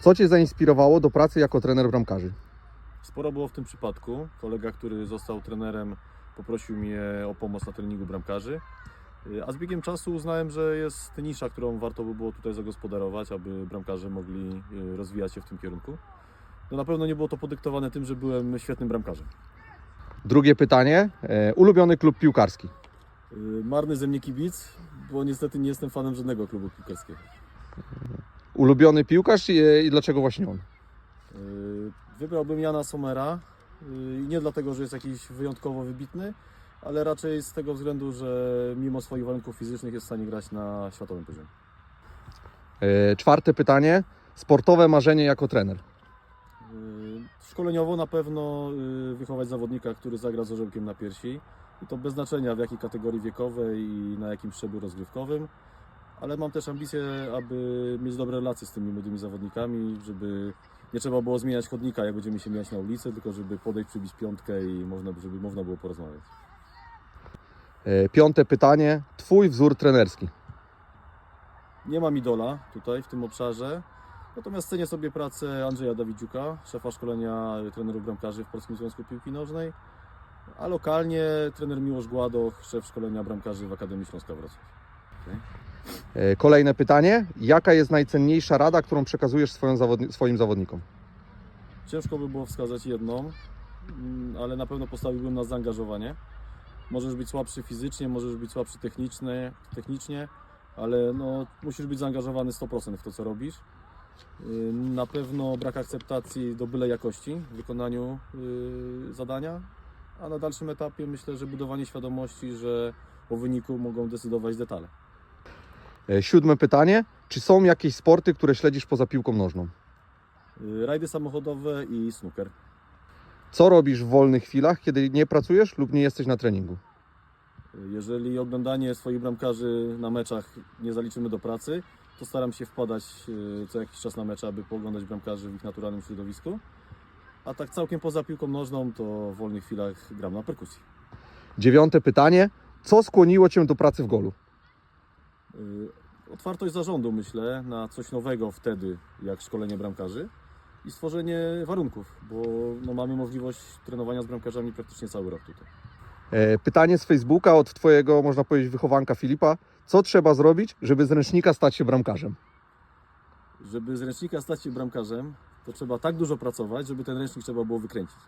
Co Cię zainspirowało do pracy jako trener bramkarzy? Sporo było w tym przypadku. Kolega, który został trenerem, poprosił mnie o pomoc na treningu bramkarzy. Y, A z biegiem czasu uznałem, że jest nisza, którą warto by było tutaj zagospodarować, aby bramkarze mogli y, rozwijać się w tym kierunku. No na pewno nie było to podyktowane tym, że byłem świetnym bramkarzem. Drugie pytanie. E, ulubiony klub piłkarski? Y, Marny ze mnie kibic, bo niestety nie jestem fanem żadnego klubu piłkarskiego. Ulubiony piłkarz i, i dlaczego właśnie on? Y, Wybrałbym Jana Somera y, i nie dlatego, że jest jakiś wyjątkowo wybitny, ale raczej z tego względu, że mimo swoich warunków fizycznych jest w stanie grać na światowym poziomie. E, czwarte pytanie. Sportowe marzenie jako trener? Y, Szkoleniowo na pewno wychować zawodnika, który zagra z orzełkiem na piersi i to bez znaczenia w jakiej kategorii wiekowej i na jakim szczeblu rozgrywkowym, ale mam też ambicje, aby mieć dobre relacje z tymi młodymi zawodnikami, żeby nie trzeba było zmieniać chodnika, jak będziemy się mijać na ulicy, tylko żeby podejść, przybić piątkę i można, żeby można było porozmawiać. E, piąte pytanie. Twój wzór trenerski? Nie mam idola tutaj w tym obszarze. Natomiast cenię sobie pracę Andrzeja Dawidziuka, szefa szkolenia trenerów bramkarzy w Polskim Związku Piłki Nożnej, a lokalnie trener Miłosz Gładoch, szef szkolenia bramkarzy w Akademii Śląska Wrocław. E, kolejne pytanie. Jaka jest najcenniejsza rada, którą przekazujesz zawodni- swoim zawodnikom? Ciężko by było wskazać jedną, mm, ale na pewno postawiłbym na zaangażowanie. Możesz być słabszy fizycznie, możesz być słabszy technicznie, technicznie ale no, musisz być zaangażowany 100% w to, co robisz. Yy, Na pewno brak akceptacji do byle jakości w wykonaniu yy, zadania, a na dalszym etapie myślę, że budowanie świadomości, że o wyniku mogą decydować detale. E, siódme pytanie. Czy są jakieś sporty, które śledzisz poza piłką nożną? Yy, Rajdy samochodowe i snooker. Co robisz w wolnych chwilach, kiedy nie pracujesz lub nie jesteś na treningu? Jeżeli oglądanie swoich bramkarzy na meczach nie zaliczymy do pracy, to staram się wpadać e, co jakiś czas na mecze, aby pooglądać bramkarzy w ich naturalnym środowisku. A tak całkiem poza piłką nożną, to w wolnych chwilach gram na perkusji. Dziewiąte pytanie. Co skłoniło Cię do pracy w golu? Otwartość zarządu, myślę, na coś nowego wtedy, jak szkolenie bramkarzy i stworzenie warunków, bo no, mamy możliwość trenowania z bramkarzami praktycznie cały rok tutaj. E, Pytanie z Facebooka od Twojego, można powiedzieć, wychowanka Filipa. Co trzeba zrobić, żeby z ręcznika stać się bramkarzem? Żeby z ręcznika stać się bramkarzem, to trzeba tak dużo pracować, żeby ten ręcznik trzeba było wykręcić.